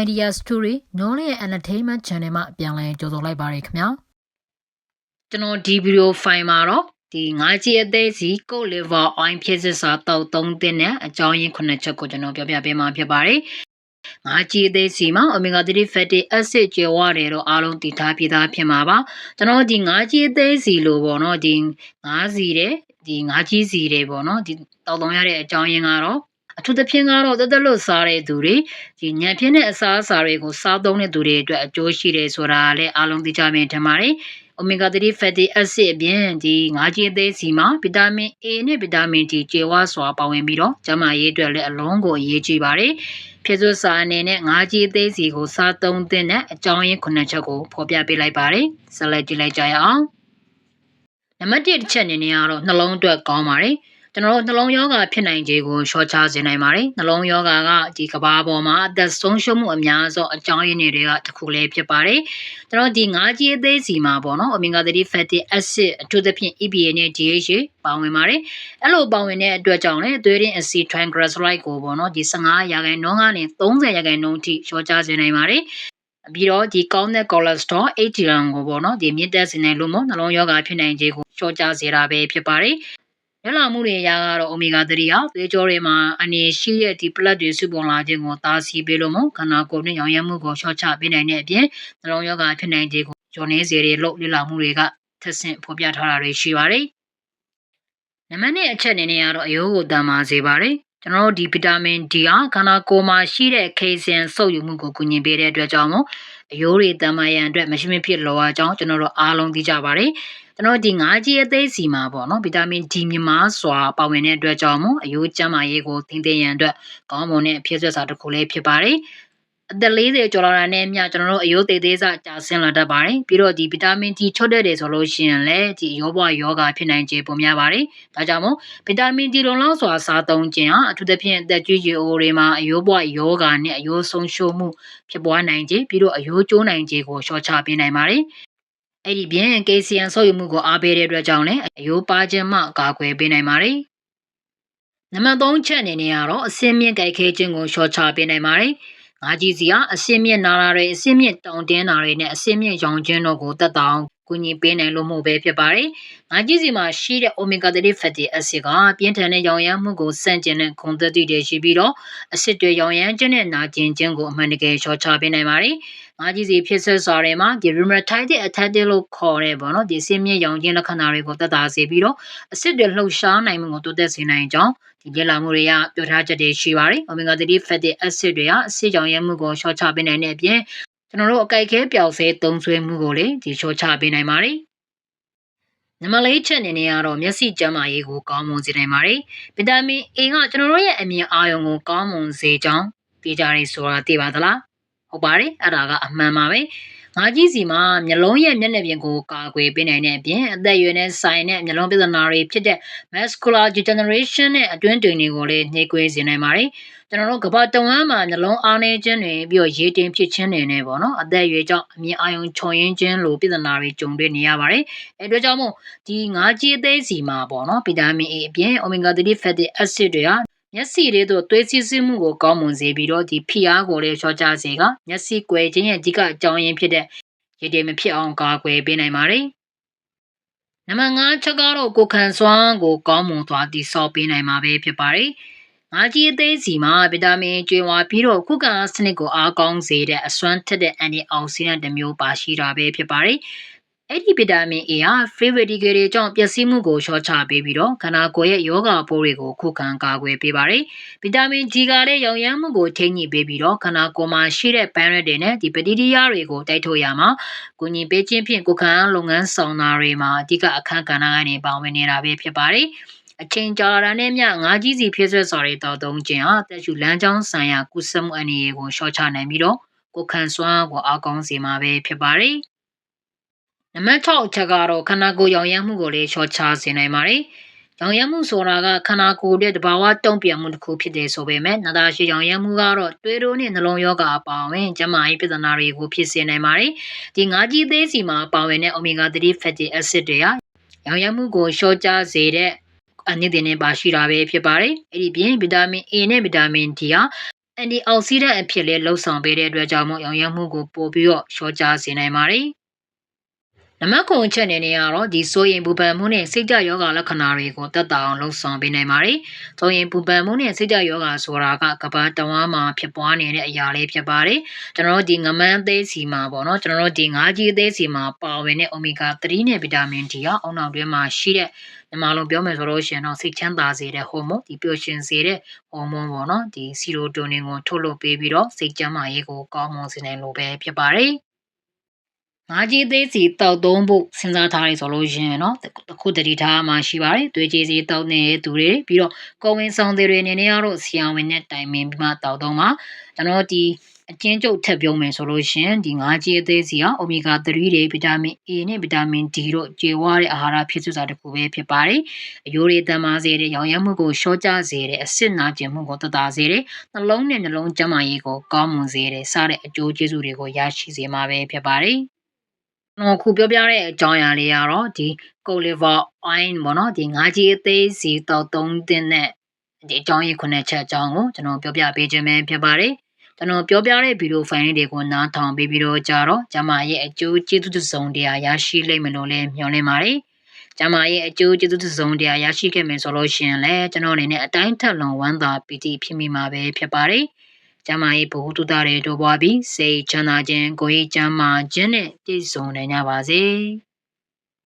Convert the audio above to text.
Idea Story နော်ရဲ့ Entertainment Channel မှာပြန်လည်ကြိုဆိုလိုက်ပါရခင်ဗျာကျွန်တော်ဒီဗီဒီယိုဖိုင်မှာတော့ဒီငါးကြီးအသေးစီကုတ် liver oil ဖြစ်စစ်စာတောက်သုံးတင်တဲ့အကြောင်းရင်းခုနှစ်ချက်ကိုကျွန်တော်ပြောပြပေးမှာဖြစ်ပါတယ်ငါးကြီးအသေးစီမှာ omega 3 fatty acid ကျွေဝတယ်တော့အားလုံးတည်ထားပြသားဖြစ်မှာပါကျွန်တော်ဒီငါးကြီးအသေးစီလို့ပေါ့နော်ဒီငါးစီတဲ့ဒီငါးကြီးစီတွေပေါ့နော်ဒီတောက်သုံးရတဲ့အကြောင်းရင်းကတော့ အထူးသဖြင့်ကတော့တက်တက်လို့စားတဲ့သူတွေဒီညံပြင်းတဲ့အစားအစာတွေကိုစားသုံးတဲ့သူတွေအတွက်အကျိုးရှိတယ်ဆိုတာလည်းအားလုံးသိကြမြင်ထင်ပါတယ်။ omega 3 fatty acid အပြင်ဒီငါးကြီးအသေးစီမှာဗီတာမင် A နဲ့ဗီတာမင် D ကျေဝါစွာပါဝင်ပြီးတော့ကျန်းမာရေးအတွက်လည်းအလုံးကိုအရေးကြီးပါတယ်။ဖြစ်စွစာအနေနဲ့ငါးကြီးအသေးစီကိုစားသုံးတဲ့အကြောင်းရင်းခုနှစ်ချက်ကိုဖော်ပြပေးလိုက်ပါတယ်။ဆက်လက်ကြည့်လိုက်ကြရအောင်။နံပါတ်1တစ်ချက်အနေနဲ့ကတော့နှလုံးအတွက်ကောင်းပါတယ်။ ကျွန်တော်တို့နှလုံးရောဂါဖြစ်နိုင်ခြေကိုရှော့ချစေနိုင်ပါတယ်နှလုံးရောဂါကဒီကဘာပေါ်မှာအသက်ဆုံးရှုံးမှုအများဆုံးအကြောင်းရင်းတွေကတစ်ခုလေးဖြစ်ပါတယ်ကျွန်တော်ဒီငါးကြီးအသေးစီမှာပေါ့နော် omega 3 fatty acid အထူးသဖြင့် EPA နဲ့ DHA ပါဝင်ပါတယ်အဲ့လိုပါဝင်တဲ့အတွက်ကြောင့်လေသွေးရင်း acid triglyceride ကိုပေါ့နော်ဒီ15ရာခိုင်နှုန်းကနေ30ရာခိုင်နှုန်းထိရှော့ချစေနိုင်ပါတယ်ပြီးတော့ဒီကောင်းတဲ့ cholesterol HDL ကိုပေါ့နော်ဒီမြင့်တက်စေနိုင်လို့မို့နှလုံးရောဂါဖြစ်နိုင်ခြေကိုရှော့ချစေတာပဲဖြစ်ပါတယ် ရလာမှုတွေအရကတော့ omega 3ဟာသွေးကြောတွေမှာအနေရှိတဲ့ဒီ blood တွေစုပုံလာခြင်းကိုတားဆီးပေးလို့မို့ခန္ဓာကိုယ်နဲ့ရောင်ရမ်းမှုကိုလျှော့ချပေးနိုင်တဲ့အပြင်နှလုံးရောဂါဖြစ်နိုင်ခြင်းကိုကျော်နေစေတွေလို့လေ့လာမှုတွေကထပ်ဆင့်ဖော်ပြထားတာတွေရှိပါတယ်။နံပါတ်1အချက်အနေနဲ့ကတော့အယိုးကိုတန်မာစေပါတယ်။ကျွန်တော်တို့ဒီဗီတာမင် D ဟာခန္ဓာကိုယ်မှာရှိတဲ့ခေဆီယမ်စုပ်ယူမှုကိုကူညီပေးတဲ့အတွက်ကြောင့်မို့အယိုးတွေတန်မာရန်အတွက်မရှိမဖြစ်လိုအပ်ကြောင်းကျွန်တော်တို့အားလုံးသိကြပါတယ်။ ကျွန်တော်ဒီငါးကြီးအသေးစီမှာပေါ့နော်ဗီတာမင် D မြမားစွာပါဝင်တဲ့အတွက်ကြောင့်မို့အယိုးကျန်းမာရေးကိုသင်သိရန်အတွက်ကောင်းမွန်တဲ့အဖြစ်အပျက်စာတစ်ခုလေးဖြစ်ပါတယ်အသက်40ကျော်လာတာနဲ့မျှကျွန်တော်တို့အယိုးသေးသေးစကြာဆင်းလာတတ်ပါတယ်ပြီးတော့ဒီဗီတာမင် D ချွတ်တဲ့တယ်ဆိုလို့ရှိရင်လည်းဒီရောဘွားယောဂဖြစ်နိုင်ခြေပုံများပါတယ်ဒါကြောင့်မို့ဗီတာမင် D လုံလောက်စွာစားသုံးခြင်းဟာအထူးသဖြင့်အသက်ကြီးကြီးအိုတွေမှာအယိုးဘွားယောဂနဲ့အယိုးဆုံးရှုံးမှုဖြစ်ပွားနိုင်ခြေပြီးတော့အယိုးကျိုးနိုင်ခြေကိုလျှော့ချပေးနိုင်ပါတယ် အဲ့ဒီပြင် KCN ဆုပ်ယူမှုကိုအားပေးတဲ့အတွက်ကြောင့်လည်းအယိုးပါခြင်းမှကာကွယ်ပေးနိုင်ပါတယ်။နံပါတ်3ချက်အနေနဲ့ကတော့အစင်းမြင့်ကြိုက်ခဲခြင်းကိုလျှော့ချပေးနိုင်ပါတယ်။ငါးကြီးစီကအစင်းမြင့်နာတာတွေအစင်းမြင့်တောင်တင်းတာတွေနဲ့အစင်းမြင့်ရောင်ခြင်းတို့ကိုတက်တောင် ကူညီပေးနိုင်လို့မှုပဲဖြစ်ပါတယ်။ငါးကြီးစီမှာရှိတဲ့ omega 3 fatty acid ကပြင်းထန်တဲ့ရောင်ရမ်းမှုကိုစန့်ကျင်တဲ့ခွန်သက်တည်တွေရှိပြီးတော့အစစ်တွေရောင်ရမ်းခြင်းနဲ့နာကျင်ခြင်းကိုအမှန်တကယ်လျှော့ချပေးနိုင်ပါတယ်။ငါးကြီးစီဖြစ်ဆက်စွာတွေမှာဒီ rheumatoid arthritis လို့ခေါ်တဲ့ပေါ့နော်ဒီဆင်းမြင့်ရောင်ခြင်းလက္ခဏာတွေကိုသက်သာစေပြီးတော့အစစ်တွေလှုပ်ရှားနိုင်မှုကိုတိုးတက်စေနိုင်ကြောင်းဒီလေ့လာမှုတွေကပြောထားချက်တွေရှိပါတယ်။ omega 3 fatty acid တွေဟာအစစ်ရောင်ရမ်းမှုကိုလျှော့ချပေးနိုင်တဲ့အပြင် ကျွန်တော်တို့အကြိုက်ခဲပျောက်ဆဲသုံးဆွဲမှုကိုလည်းဒီလျှော့ချပေးနိုင်ပါတယ်နံပါတ်၄ချက်အနေနဲ့ကတော့မျက်စိကျန်းမာရေးကိုကောင်းမွန်စေနိုင်ပါတယ်။ဗီတာမင် A ကကျွန်တော်တို့ရဲ့အမြင်အာရုံကိုကောင်းမွန်စေကြောင်းသိကြရဆိုတာသိပါသလား။ဟုတ်ပါတယ်။အဲ့ဒါကအမှန်ပါပဲ။ ငါးကြီးစီမှာမျက်လုံးရဲ့မျက်နှာပြင်ကိုကာကွယ်ပေးနိုင်တဲ့အပြင်အသက်အရွယ်နဲ့ဆိုင်တဲ့မျက်လုံးပြဿနာတွေဖြစ်တဲ့ macular degeneration နဲ့အတွင်းတွင်တွေကိုလည်းနှိကွေးစေနိုင်ပါတယ်။ကျွန်တော်တို့ကဘာတဝမ်းမှာနှလုံးအားနေခြင်းတွေပြီးတော့ရေတင်ဖြစ်ခြင်းတွေနဲ့ပေါ့နော်အသက်အရွယ်ကြောင့်အမြင်အာရုံခြုံရင်းခြင်းလိုပြဿနာတွေကြုံတွေ့နေရပါတယ်အဲအတွက်ကြောင့်မို့ဒီငါးကြီးသေးစီမှာပေါ့နော်ဗီတာမင် A အပြင် omega 3 fatty acid တွေဟာ မျက်စိလေးတို့သွေးစီးဆင်းမှုကိုကောင်းမွန်စေပြီးတော့ဒီဖိအားကိုလည်းလျှော့ချစေကမျက်စိကွယ်ခြင်းရဲ့အဓိကအကြောင်းရင်းဖြစ်တဲ့ရေတင်မဖြစ်အောင်ကာကွယ်ပေးနိုင်ပါတယ်နံပါတ်5ချက်ကတော့ကိုခံစွမ်းကိုကောင်းမွန်သွားတည်ဆောက်ပေးနိုင်မှာပဲဖြစ်ပါတယ်။ငါးကြီးအသေးစီမှာဗီတာမင်ကျွေးဝါပြီးတော့ခုခံစနစ်ကိုအားကောင်းစေတဲ့အစွမ်းထက်တဲ့အန်တီအောက်ဆီဒန့်တစ်မျိုးပါရှိတာပဲဖြစ်ပါတယ်။ အဲ့ဒီဗီတာမင် A ဟာ free radical တွေကြောင့်ပျက်စီးမှုကိုလျှော့ချပေးပြီးတော့ခန္ဓာကိုယ်ရဲ့ယောဂပိုးတွေကိုခုခံကာကွယ်ပေးပါတယ်။ဗီတာမင် G ကလည်းရောင်ရမ်းမှုကိုထိန်းညှိပေးပြီးတော့ခန္ဓာကိုယ်မှာရှိတဲ့ parent တွေနဲ့ဒီပတိတိယတွေကိုတိုက်ထုတ်ရမှာကုညီပေးခြင်းဖြင့်ကိုယ်ခံလုပ်ငန်းဆောင်တာတွေမှာအဓိကအခန်းကဏ္ဍကနေပါဝင်နေတာပဲဖြစ်ပါတယ်။အချိန်ကြာလာတဲ့မျှငါးကြီးစီဖြစ်ဆွဲစွာတွေတောက်သုံးခြင်းဟာတက်ရှူလမ်းကြောင်းဆိုင်ရာကုသမှုအနေအကိုရှော့ချနိုင်ပြီးတော့ကိုခံစွမ်းကိုအကောင်းစေမှာပဲဖြစ်ပါတယ်။ နံပါတ်6ချက်ကတော့ခန္ဓာကိုယ်ရောင်ရမ်းမှုကိုလည်းရှော့ချစေနိုင်ပါတယ်။ရောင်ရမ်းမှုဆိုတာကခန္ဓာကိုယ်ရဲ့တဘာဝတုံ့ပြန်မှုတစ်ခုဖြစ်တယ်ဆိုပေမဲ့နာတာရှိရောင်ရမ်းမှုကတော့တွေးတိုးနဲ့နှလုံးရောဂါအပါအဝင်ကျန်းမာရေးပြဿနာတွေကိုဖြစ်စေနိုင်ပါတယ်။ဒီငါးကြီးသေးစီမှာပါဝင်တဲ့ omega 3 fatty acid တွေဟာရောင်ရမ်းမှုကိုရှော့ချစေတဲ့အနည်းတင်နဲ့ပါရှိတာပဲဖြစ်ပါတယ်။အဲ့ဒီပြင်ဗီတာမင် A နဲ့ဗီတာမင် D ဟာအန်တီအောက်ဆီဒန့်အဖြစ်လဲလှုပ်ဆောင်ပေးတဲ့အတွက်ကြောင့်မို့ရောင်ရမ်းမှုကိုပိုပြီးတော့လျှော့ချစေနိုင်ပါတယ်။ နမကုံချက်နေနေရတော့ဒီဆိုရင်ပူပန်မှုနဲ့စိတ်ကြယောဂလက္ခဏာတွေကိုတက်တာအောင်လှုပ်ဆောင်ပေးနိုင်ပါတယ်။ဆိုရင်ပူပန်မှုနဲ့စိတ်ကြယောဂဆိုတာကကဘာတဝမ်းမှာဖြစ်ပွားနေတဲ့အရာလေးဖြစ်ပါတယ်။ကျွန်တော်တို့ဒီငမန်းသေးစီမှာပေါ့နော်ကျွန်တော်တို့ဒီငါးကြီးသေးစီမှာပါဝင်တဲ့ omega 3နဲ့ဗီတာမင် D ကအုံနောက်တွင်းမှာရှိတဲ့မြန်မာလိုပြောမယ်ဆိုလို့ရှိရင်တော့စိတ်ချမ်းသာစေတဲ့ဟော်မုန်းဒီပျော်ရွှင်စေတဲ့ဟော်မုန်းပေါ့နော်ဒီစီရိုတိုနင်ကိုထုတ်လုပ်ပေးပြီးတော့စိတ်ကျန်းမာရေးကိုကောင်းမွန်စေနိုင်လို့ပဲဖြစ်ပါတယ်။ ငါးကြီးသေးစီတောက်သုံးဖို့စဉ်းစားထားရဆိုလို့ရှင်နော်တခုတတိထားမှရှိပါတယ်သွေးကြီးစီတောက်နေတဲ့သူတွေပြီးတော့ကိုဝင်ဆောင်တွေတွေအနေနဲ့ကတော့ဆီယံဝင်နဲ့တိုင်ပင်ပြီးမှတောက်သုံးပါကျွန်တော်ဒီအကျဉ်းချုပ်ထပ်ပြောမယ်ဆိုလို့ရှင်ဒီငါးကြီးအသေးစီဟာအိုမီဂါ3တွေဗီတာမင် A နဲ့ဗီတာမင် D တို့ကျေဝါတဲ့အာဟာရဖြစ်စုစာတစ်ခုပဲဖြစ်ပါတယ်။အရိုးတွေတန်မာစေတဲ့ရောင်ရမ်းမှုကိုရှော့ကျစေတဲ့အဆစ်နာကျင်မှုကိုတသာစေတဲ့နှလုံးနဲ့နှလုံးကျန်းမာရေးကိုကောင်းမွန်စေတဲ့စတဲ့အကျိုးကျေးဇူးတွေကိုရရှိစေမှာပဲဖြစ်ပါတယ်။ န်တော်ခုပြောပြတဲ့အကြောင်းအရာလေးကတော့ဒီ Coliver Oil ပေါ့နော်ဒီငါးကြီးအသေးစီတောက်သုံးတဲ့နဲ့ဒီအကြောင်းရင်းခုနှစ်ချက်အကြောင်းကိုကျွန်တော်ပြောပြပေးခြင်းပဲဖြစ်ပါတယ်ကျွန်တော်ပြောပြတဲ့ဗီဒီယိုဖိုင်လေးတွေကိုနားထောင်ပြီးပြီးတော့ကြတော့ကျမရဲ့အကျိုးကျေးဇူးတစ်စုံတရာရရှိလိမ့်မယ်လို့လည်းမျှော်လင့်ပါတယ်ကျမရဲ့အကျိုးကျေးဇူးတစ်စုံတရာရရှိခဲ့မယ်ဆိုလို့ရှိရင်လည်းကျွန်တော်အနေနဲ့အတိုင်းထက်လွန်ဝမ်းသာပီတိဖြစ်မိမှာပဲဖြစ်ပါတယ်။ ကျမရဲ့ဘ ഹു တုတတွေတိုးပွားပြီးစိတ်ချမ်းသာခြင်းကိုယ်ရေးချမ်းသာခြင်းနဲ့ပြည့်စုံနိုင်ကြပါစေ။